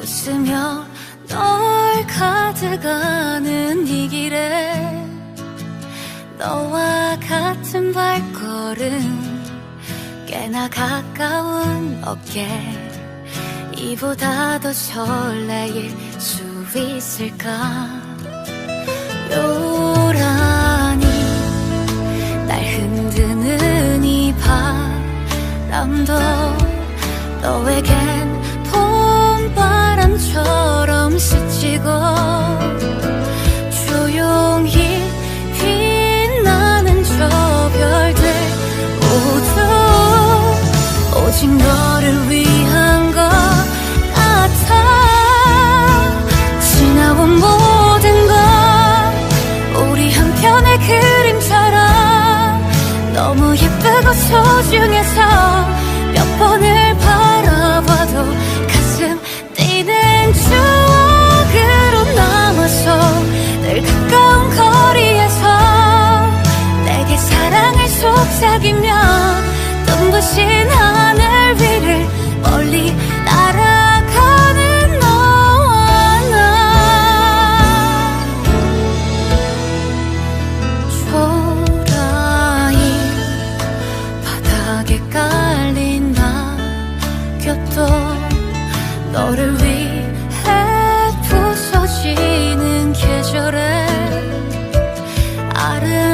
웃으며 널 가져가는 이 길에 너와 같은 발걸음 꽤나 가까운 어깨 이보다 더 설레일 수 있을까 스치고 조용히 빛나는 저 별들 모두 오직 너를 위한 것 같아. 지나온 모든 것 우리 한편의 그림처럼 너무 예쁘고 소중해서 몇 번을 바라봐 너를 위해 부서지는 계절에 아름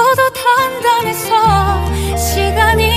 고도 단단해서 시간이